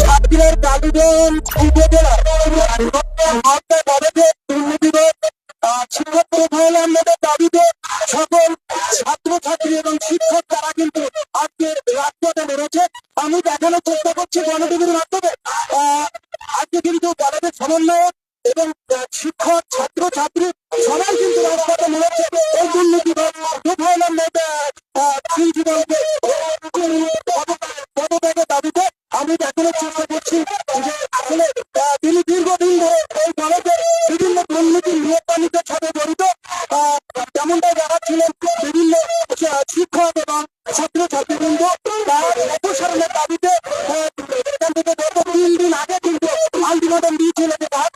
সাতক্ষীরার কালীগঞ্জ উপজেলার আমাদের দাবিতে সকল ছাত্রছাত্রী এবং শিক্ষক তারা কিন্তু আজকে রাজপথে বেরোচ্ছে আমি দেখানোর চেষ্টা করছি গণটিভির মাধ্যমে আজকে কিন্তু কলেজের সমন্বয় Chile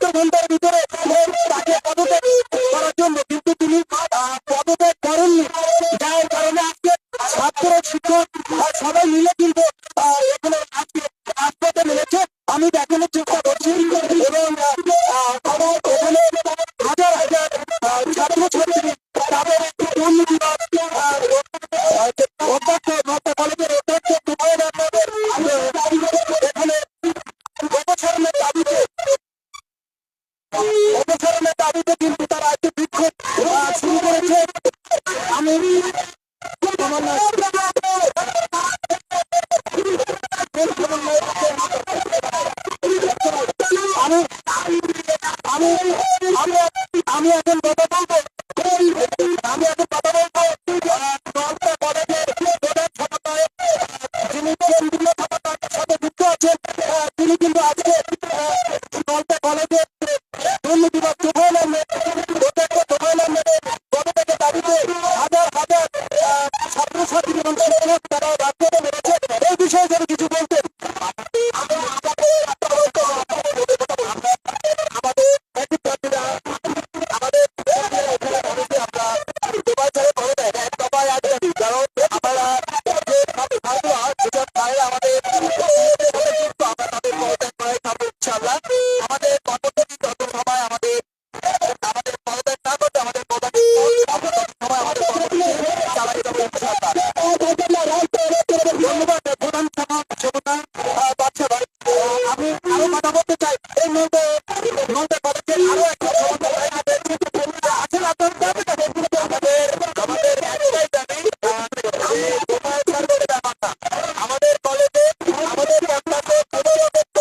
স্বাধীন অংশগ্রহণ তারা রাখে どこどこ?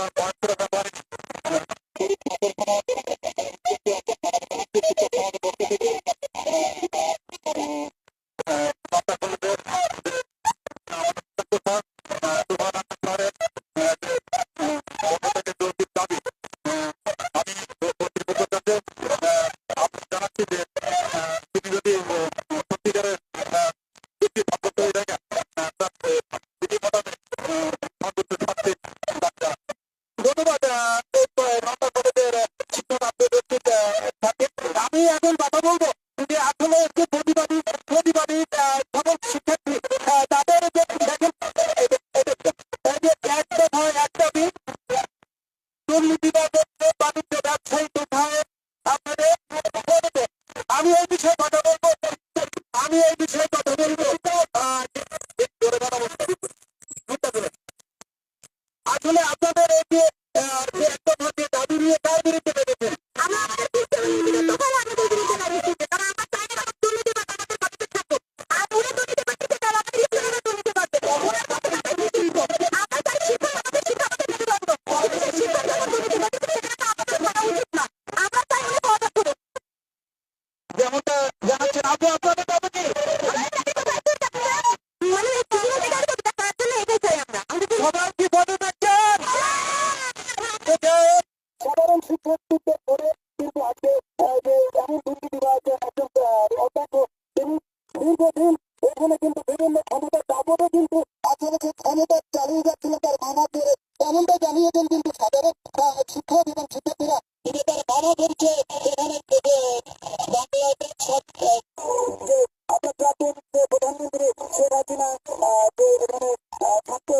one for the আমি এই propósito.